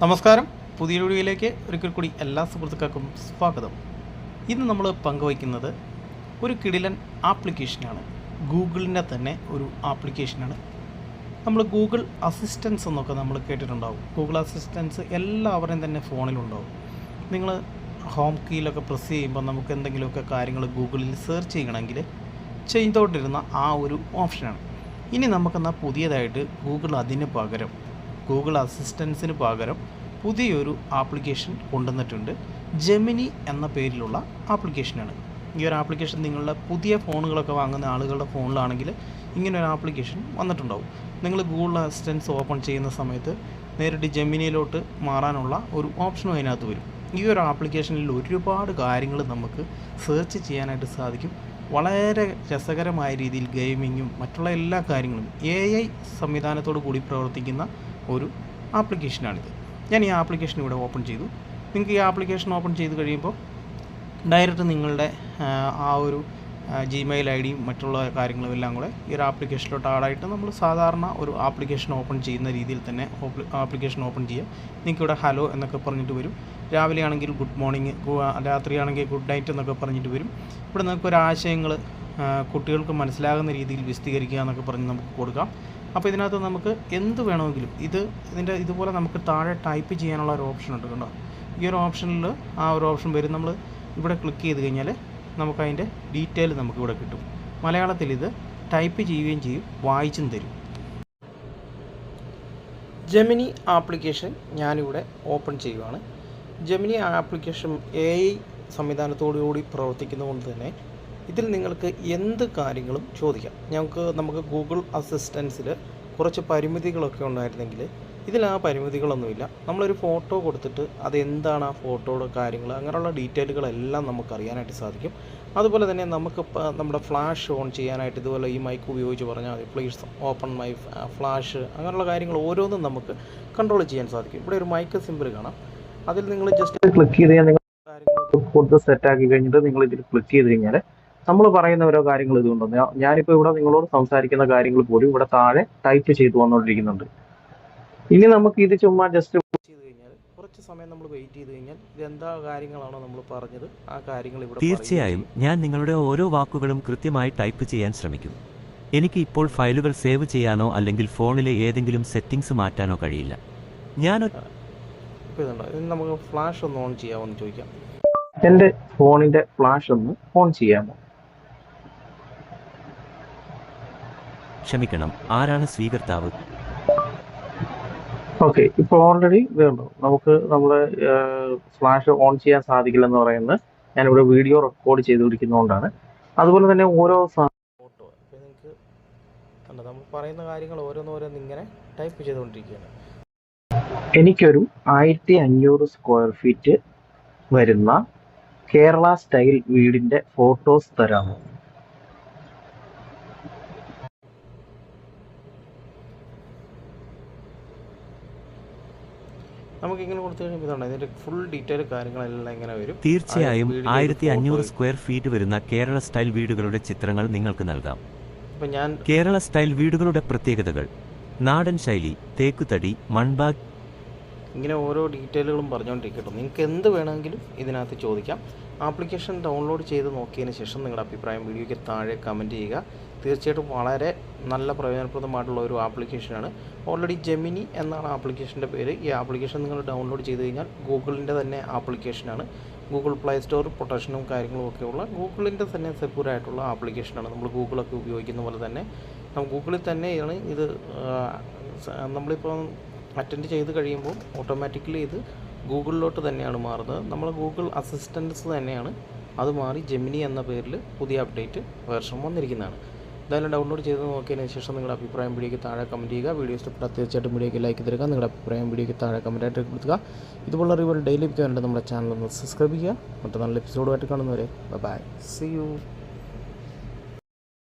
നമസ്കാരം. പുതിയ വീഡിയോയിലേക്ക് ഒരിക്കൽ കൂടി എല്ലാ സുഹൃത്തുക്കൾക്കും സ്വാഗതം. ഇന്ന് നമ്മൾ പങ്കുവയ്ക്കുന്നത് ഒരു കിടിലൻ ആപ്ലിക്കേഷനാണ്. ഗൂഗിളിന്റെ തന്നെ ഒരു ആപ്ലിക്കേഷനാണ്. നമ്മൾ ഗൂഗിൾ അസിസ്റ്റൻസ് എന്നൊക്കെ നമ്മൾ കേട്ടിട്ടുണ്ടാവും. ഗൂഗിൾ അസിസ്റ്റൻസ് എല്ലാവരുടെയും തന്നെ ഫോണിലുണ്ടാവും. നിങ്ങൾ ഹോം കീയിലൊക്കെ പ്രസ് ചെയ്യുമ്പോൾ നമുക്ക് എന്തെങ്കിലുമൊക്കെ കാര്യങ്ങൾ ഗൂഗിളിൽ സെർച്ച് ചെയ്യണമെങ്കിൽ ചെയ്തുകൊണ്ടിരുന്ന ആ ഒരു ഓപ്ഷനാണ് ഇനി നമുക്കെന്നാൽ പുതിയതായിട്ട് ഗൂഗിൾ അതിന് പകരം ഗൂഗിൾ അസിസ്റ്റൻസിന് പകരം പുതിയൊരു ആപ്ലിക്കേഷൻ കൊണ്ടുവന്നിട്ടുണ്ട്. ജെമിനി എന്ന പേരിലുള്ള ആപ്ലിക്കേഷനാണ്. ഈ ഒരു ആപ്ലിക്കേഷൻ നിങ്ങളുടെ പുതിയ ഫോണുകളൊക്കെ വാങ്ങുന്ന ആളുകളുടെ ഫോണിലാണെങ്കിൽ ഇങ്ങനെ ഒരു ആപ്ലിക്കേഷൻ വന്നിട്ടുണ്ടാവും. നിങ്ങൾ ഗൂഗിൾ അസിസ്റ്റൻസ് ഓപ്പൺ ചെയ്യുന്ന സമയത്ത് നേരിട്ട് ജെമിനിയിലോട്ട് മാറാനുള്ള ഒരു ഓപ്ഷനും അതിനകത്ത് വരും. ഈ ഒരു ആപ്ലിക്കേഷനിൽ ഒരുപാട് കാര്യങ്ങൾ നമുക്ക് സെർച്ച് ചെയ്യാനായിട്ട് സാധിക്കും. വളരെ രസകരമായ രീതിയിൽ ഗെയിമിങ്ങും മറ്റുള്ള എല്ലാ കാര്യങ്ങളും എ ഐ സംവിധാനത്തോടു കൂടി പ്രവർത്തിക്കുന്ന ഒരു ആപ്ലിക്കേഷനാണിത്. ഞാൻ ഈ ആപ്ലിക്കേഷൻ ഇവിടെ ഓപ്പൺ ചെയ്തു. നിങ്ങൾക്ക് ഈ ആപ്ലിക്കേഷൻ ഓപ്പൺ ചെയ്ത് കഴിയുമ്പോൾ ഡയറക്റ്റ് നിങ്ങളുടെ ആ, ഒരു ജിമെയിൽ ഐ ഡിയും മറ്റുള്ള കാര്യങ്ങളും എല്ലാം കൂടെ ഈ ഒരു ആപ്ലിക്കേഷനിലോട്ട് ആഡായിട്ട് നമ്മൾ സാധാരണ ഒരു ആപ്ലിക്കേഷൻ ഓപ്പൺ ചെയ്യുന്ന രീതിയിൽ തന്നെ ആപ്ലിക്കേഷൻ ഓപ്പൺ ചെയ്യാം നിങ്ങൾക്ക് ഇവിടെ ഹലോ എന്നൊക്കെ പറഞ്ഞിട്ട് വരും. രാവിലെ ആണെങ്കിൽ ഗുഡ് മോർണിംഗ് രാത്രിയാണെങ്കിൽ ഗുഡ് നൈറ്റ് എന്നൊക്കെ പറഞ്ഞിട്ട് വരും. ഇവിടെ നിങ്ങൾക്ക് ഒരു ആശയങ്ങൾ കുട്ടികൾക്ക് മനസ്സിലാകുന്ന രീതിയിൽ വിശദീകരിക്കുക എന്നൊക്കെ പറഞ്ഞ് നമുക്ക് കൊടുക്കാം. അപ്പോൾ ഇതിനകത്ത് നമുക്ക് എന്ത് വേണമെങ്കിലും ഇത് ഇതിന്റെ ഇതുപോലെ നമുക്ക് താഴെ ടൈപ്പ് ചെയ്യാനുള്ള ഒരു ഓപ്ഷൻ ഉണ്ട് കണ്ടോ? ഈ ഒരു ഓപ്ഷനിൽ ആ ഒരു ഓപ്ഷൻ വരും. നമ്മൾ ഇവിടെ ക്ലിക്ക് ചെയ്ത് കഴിഞ്ഞാൽ നമുക്ക് അതിന്റെ ഡീറ്റെയിൽ നമുക്ക് ഇവിടെ കിട്ടും. മലയാളത്തിൽ ഇത് ടൈപ്പ് ചെയ്യുകയും ചെയ്യും വായിച്ചും തരും. ജെമിനി ആപ്ലിക്കേഷൻ ഞാനിവിടെ ഓപ്പൺ ചെയ്യുവാണ്. ജെമിനി ആപ്ലിക്കേഷൻ എ ഐ സംവിധാനത്തോടുകൂടി പ്രവർത്തിക്കുന്നതുകൊണ്ട് തന്നെ ഇതിൽ നിങ്ങൾക്ക് എന്ത് കാര്യങ്ങളും ചോദിക്കാം. ഞങ്ങൾക്ക് നമുക്ക് ഗൂഗിൾ അസിസ്റ്റൻസിൽ കുറച്ച് പരിമിതികളൊക്കെ ഉണ്ടായിരുന്നെങ്കിൽ ഇതിൽ ആ പരിമിതികളൊന്നുമില്ല. നമ്മളൊരു ഫോട്ടോ കൊടുത്തിട്ട് അതെന്താണ് ആ ഫോട്ടോയുടെ കാര്യങ്ങൾ അങ്ങനെയുള്ള ഡീറ്റെയിലുകളെല്ലാം നമുക്ക് അറിയാനായിട്ട് സാധിക്കും. അതുപോലെ തന്നെ നമുക്ക് നമ്മുടെ ഫ്ലാഷ് ഓൺ ചെയ്യാനായിട്ട് ഇതുപോലെ ഈ മൈക്ക് ഉപയോഗിച്ച് പറഞ്ഞാൽ മതി. പ്ലീസ് ഓപ്പൺ മൈ ഫ്ലാഷ് അങ്ങനെയുള്ള കാര്യങ്ങൾ ഓരോന്നും നമുക്ക് കൺട്രോൾ ചെയ്യാൻ സാധിക്കും. ഇവിടെ ഒരു മൈക്ക് സിമ്പിൾ കാണാം. അതിൽ നിങ്ങൾ ജസ്റ്റ് ക്ലിക്ക് ചെയ്ത് നിങ്ങൾ കാര്യങ്ങൾ സെറ്റ് ആക്കി കഴിഞ്ഞിട്ട് നിങ്ങൾ ഇതിൽ ക്ലിക്ക് ചെയ്ത് കഴിഞ്ഞാൽ നമ്മൾ പറയുന്ന ഓരോ കാര്യങ്ങൾ ഇതുകൊണ്ട് ഞാനിപ്പോൾ ഇവിടെ നിങ്ങളോട് സംസാരിക്കുന്ന കാര്യങ്ങൾ പോലും ഇവിടെ താഴെ ടൈപ്പ് ചെയ്തു വന്നുകൊണ്ടിരിക്കുന്നുണ്ട് ഇനി നമുക്ക് ഇത് ചുമ്മാ ജസ്റ്റ് ചെയ്ത് കഴിഞ്ഞാൽ കുറച്ച് സമയം നമ്മൾ വെയിറ്റ് ചെയ്ത് കഴിഞ്ഞാൽ ഇത് എന്താ കാര്യങ്ങളാണോ നമ്മൾ പറഞ്ഞത് ആ കാര്യങ്ങൾ ഇവിടെ തീർച്ചയായും ഞാൻ നിങ്ങളുടെ ഓരോ വാക്കുകളും കൃത്യമായി ടൈപ്പ് ചെയ്യാൻ ശ്രമിക്കും. എനിക്ക് ഇപ്പോൾ ഫയലുകൾ സേവ് ചെയ്യാനോ അല്ലെങ്കിൽ ഫോണിലെ ഏതെങ്കിലും സെറ്റിംഗ്സ് മാറ്റാനോ കഴിയില്ല. ഞാൻ നമുക്ക് ഫ്ലാഷ് ഒന്ന് ഓൺ ചെയ്യാമോ എന്ന് ചോദിക്കാം. എന്റെ ഫോണിന്റെ ഫ്ലാഷ് ഒന്ന് ഓൺ ചെയ്യാമോ? ക്ഷമിക്കണം. ആരാണ് സ്വീകർത്താവ്? ഓക്കെ ഇപ്പോൾ ഓൾറെഡി ഇതുണ്ടോ നമുക്ക് നമ്മുടെ ഫ്ലാഷ് ഓൺ ചെയ്യാൻ സാധിക്കില്ലെന്ന് പറയുന്നത് ഞാനിവിടെ വീഡിയോ റെക്കോർഡ് ചെയ്തുകൊണ്ടിരിക്കുന്നതുകൊണ്ടാണ്. അതുപോലെ തന്നെ ഓരോ ഫോട്ടോ. നിങ്ങൾക്ക് കണ്ടോ നമ്മൾ പറയുന്ന കാര്യങ്ങൾ ഓരോന്നോരോന്ന് ഇങ്ങനെ ടൈപ്പ് ചെയ്തുകൊണ്ടിരിക്കുകയാണ്. എനിക്കൊരു ആയിരത്തി അഞ്ഞൂറ് സ്ക്വയർ ഫീറ്റ് വരുന്ന കേരള സ്റ്റൈൽ വീടിന്റെ ഫോട്ടോസ് തരാമോ? നമുക്ക് ഇങ്ങനെ കൊടുത്തു കഴിയുമ്പോൾ ഇതാണ് ഇതിന്റെ ഫുൾ ഡീറ്റെയിൽ കാര്യങ്ങളെല്ലാം ഇങ്ങനെ വരും. തീർച്ചയായും ആയിരത്തി അഞ്ഞൂറ്. സ്ക്വയർ ഫീറ്റ് വരുന്ന കേരള സ്റ്റൈൽ വീടുകളുടെ ചിത്രങ്ങൾ നിങ്ങൾക്ക് നൽകാം. ഇപ്പൊ ഞാൻ കേരള സ്റ്റൈൽ വീടുകളുടെ പ്രത്യേകതകൾ. നാടൻ ശൈലി തേക്കുതടി മൺബാഗ് ഇങ്ങനെ ഓരോ ഡീറ്റെയിലുകളും പറഞ്ഞുകൊണ്ടിരിക്കട്ടോ. നിങ്ങൾക്ക് എന്ത് വേണമെങ്കിലും ഇതിനകത്ത് ചോദിക്കാം. ആപ്ലിക്കേഷൻ ഡൗൺലോഡ് ചെയ്ത് നോക്കിയതിന് ശേഷം നിങ്ങളുടെ അഭിപ്രായം വീഡിയോയ്ക്ക് താഴെ കമന്റ് ചെയ്യുക. തീർച്ചയായിട്ടും വളരെ നല്ല പ്രയോജനപ്രദമായിട്ടുള്ള ഒരു ആപ്ലിക്കേഷനാണ്. ഓൾറെഡി ജെമിനി എന്നാണ് ആപ്ലിക്കേഷന്റെ പേര്. ഈ ആപ്ലിക്കേഷൻ നിങ്ങൾ ഡൗൺലോഡ് ചെയ്ത് കഴിഞ്ഞാൽ ഗൂഗിളിന്റെ തന്നെ ആപ്ലിക്കേഷനാണ്. ഗൂഗിൾ പ്ലേ സ്റ്റോർ പ്രൊട്ടക്ഷനും കാര്യങ്ങളും ഒക്കെയുള്ള ഗൂഗിളിന്റെ തന്നെ സെക്യൂർ ആയിട്ടുള്ള ആപ്ലിക്കേഷനാണ് നമ്മൾ ഗൂഗിളൊക്കെ ഉപയോഗിക്കുന്ന പോലെ തന്നെ. നമ്മൾ ഗൂഗിളിൽ തന്നെയാണ് ഇത് നമ്മളിപ്പോൾ അറ്റൻഡ് ചെയ്ത് കഴിയുമ്പോൾ ഓട്ടോമാറ്റിക്കലി ഇത് ഗൂഗിളിലോട്ട് തന്നെയാണ് മാറുന്നത്. നമ്മൾ ഗൂഗിൾ അസിസ്റ്റൻസ് തന്നെയാണ്. അത് മാറി ജെമിനി എന്ന പേരിൽ പുതിയ അപ്ഡേറ്റ് വേർഷൻ വന്നിരിക്കുന്നതാണ്. എന്തായാലും ഡൗൺലോഡ് ചെയ്ത് നോക്കിയതിന് ശേഷം നിങ്ങളുടെ അഭിപ്രായം വീഡിയോയ്ക്ക് താഴെ കമന്റ് ചെയ്യുക. വീഡിയോ ഇഷ്ടപ്പെട്ടാൽ തീർച്ചയായിട്ടും വീഡിയോയ്ക്ക് ലൈക്ക് തരിക നിങ്ങളുടെ അഭിപ്രായം വീഡിയോയ്ക്ക് താഴെ കമന്റായിട്ട് രേഖപ്പെടുത്തുക. ഇതുപോലുള്ള അറിവുകൾ ഡെയിലി ലഭിക്കാനുണ്ട് നമ്മുടെ ചാനൽ ഒന്ന് സബ്സ്ക്രൈബ് ചെയ്യുക. മറ്റു നല്ല എപ്പിസോഡുമായിട്ട് കാണുന്നവരെ. By C U